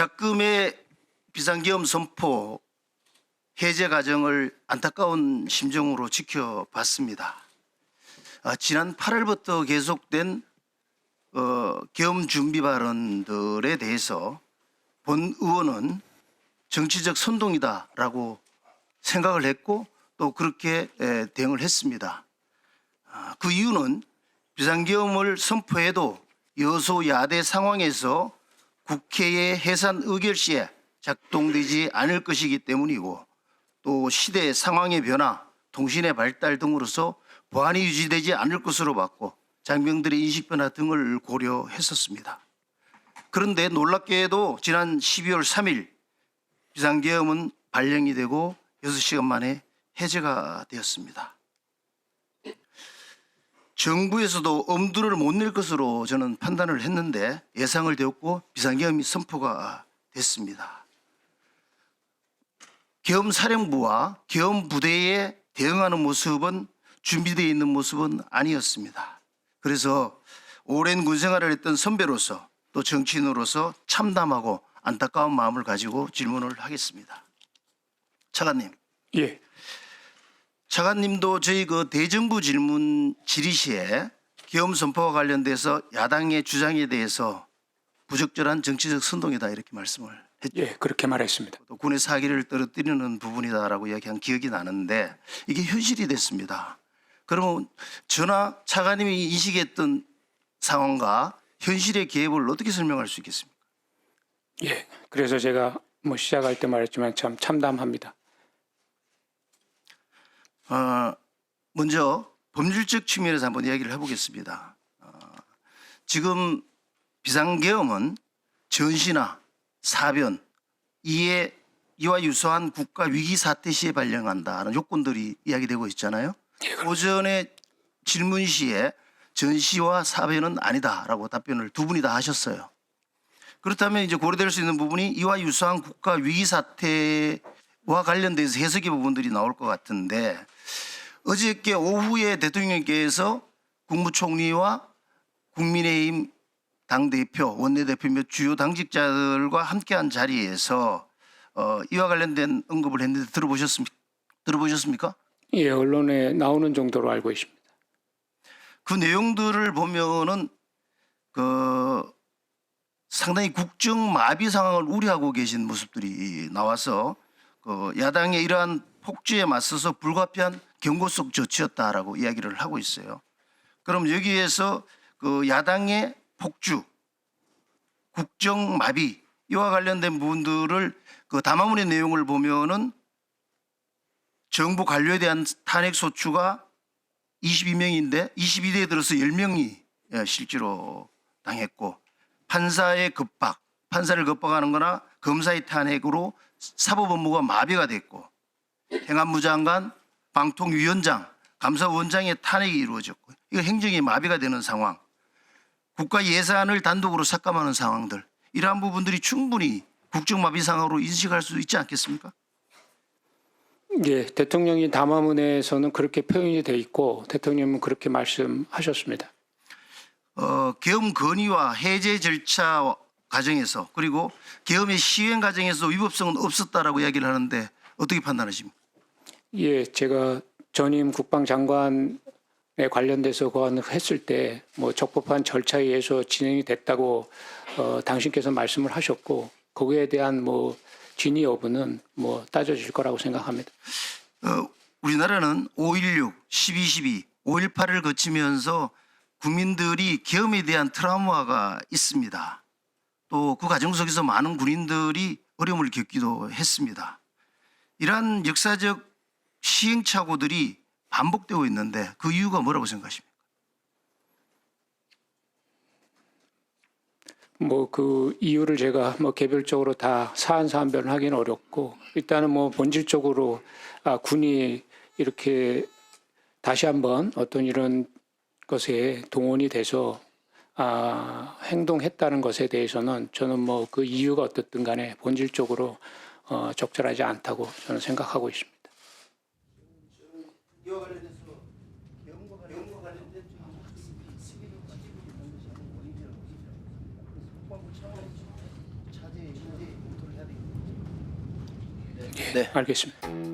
작금의 비상계엄 선포 해제 과정을 안타까운 심정으로 지켜봤습니다. 아, 지난 8월부터 계속된 어, 계엄 준비 발언들에 대해서 본 의원은 정치적 선동이다라고 생각을 했고 또 그렇게 에, 대응을 했습니다. 아, 그 이유는 비상계엄을 선포해도 여소야대 상황에서 국회의 해산 의결 시에 작동되지 않을 것이기 때문이고 또 시대 상황의 변화, 통신의 발달 등으로서 보안이 유지되지 않을 것으로 봤고 장병들의 인식 변화 등을 고려했었습니다. 그런데 놀랍게도 지난 12월 3일 비상계엄은 발령이 되고 6시간 만에 해제가 되었습니다. 정부에서도 엄두를 못 낼 것으로 저는 판단을 했는데 예상을 되었고 비상계엄이 선포가 됐습니다. 계엄 사령부와 계엄 부대에 대응하는 모습은 준비되어 있는 모습은 아니었습니다. 그래서 오랜 군 생활을 했던 선배로서 또 정치인으로서 참담하고 안타까운 마음을 가지고 질문을 하겠습니다. 차관님, 예, 차관님도 저희 그 대정부 질문 질의시에 계엄 선포와 관련돼서 야당의 주장에 대해서 부적절한 정치적 선동이다 이렇게 말씀을 했죠. 예, 그렇게 말했습니다. 또 군의 사기를 떨어뜨리는 부분이다라고 이야기한 기억이 나는데 이게 현실이 됐습니다. 그러면 전하 차관님이 인식했던 상황과 현실의 갭을 어떻게 설명할 수 있겠습니까? 예, 그래서 제가 뭐 시작할 때 말했지만 참 참담합니다. 어, 먼저 법률적 측면에서 한번 이야기를 해보겠습니다. 어, 지금 비상계엄은 전시나 사변 이에 이와 유사한 국가 위기 사태 시에 발령한다는 요건들이 이야기되고 있잖아요. 오전에 질문 시에 전시와 사변은 아니다라고 답변을 두 분이 다 하셨어요. 그렇다면 이제 고려될 수 있는 부분이 이와 유사한 국가 위기 사태 와 관련돼서 해석의 부분들이 나올 것 같은데 어저께 오후에 대통령께서 국무총리와 국민의힘 당대표, 원내대표 몇 주요 당직자들과 함께한 자리에서 어, 이와 관련된 언급을 했는데 들어보셨습니까? 들어보셨습니까? 예, 언론에 나오는 정도로 알고 있습니다. 그 내용들을 보면은 그 상당히 국정 마비 상황을 우려하고 계신 모습들이 나와서 그 야당의 이러한 폭주에 맞서서 불가피한 경고성 조치였다라고 이야기를 하고 있어요. 그럼 여기에서 그 야당의 폭주, 국정 마비 이와 관련된 부분들을 그 담화문의 내용을 보면은 정부 관료에 대한 탄핵 소추가 22명인데 22대에 들어서 10명이 예, 실제로 당했고 판사의 급박, 판사를 급박하는 거나 검사의 탄핵으로 사법 업무가 마비가 됐고 행안부 장관, 방통위원장, 감사원장의 탄핵이 이루어졌고 이거 행정이 마비가 되는 상황 국가 예산을 단독으로 삭감하는 상황들 이러한 부분들이 충분히 국정마비 상황으로 인식할 수 있지 않겠습니까? 예, 대통령이 담화문에서는 그렇게 표현이 돼 있고 대통령은 그렇게 말씀하셨습니다. 어, 계엄 건의와 해제 절차 과정에서 그리고 계엄의 시행 과정에서 위법성은 없었다라고 이야기를 하는데 어떻게 판단하십니까? 예, 제가 전임 국방장관에 관련돼서 그거 했을 때 뭐 적법한 절차에 의해서 진행이 됐다고 어, 당신께서 말씀을 하셨고 거기에 대한 뭐 진위 여부는 뭐 따져질 거라고 생각합니다. 어, 우리나라는 5.16, 12.12, 5.18을 거치면서 국민들이 계엄에 대한 트라우마가 있습니다. 또 그 과정 속에서 많은 군인들이 어려움을 겪기도 했습니다. 이러한 역사적 시행착오들이 반복되고 있는데 그 이유가 뭐라고 생각하십니까? 뭐 그 이유를 제가 뭐 개별적으로 다 사안 사안별을 하기는 어렵고 일단은 뭐 본질적으로 아 군이 이렇게 다시 한번 어떤 이런 것에 동원이 돼서 아 행동했다는 것에 대해서는 저는 뭐 그 이유가 어떻든 간에 본질적으로 어 적절하지 않다고 저는 생각하고 있습니다. 예, 네. 알겠습니다.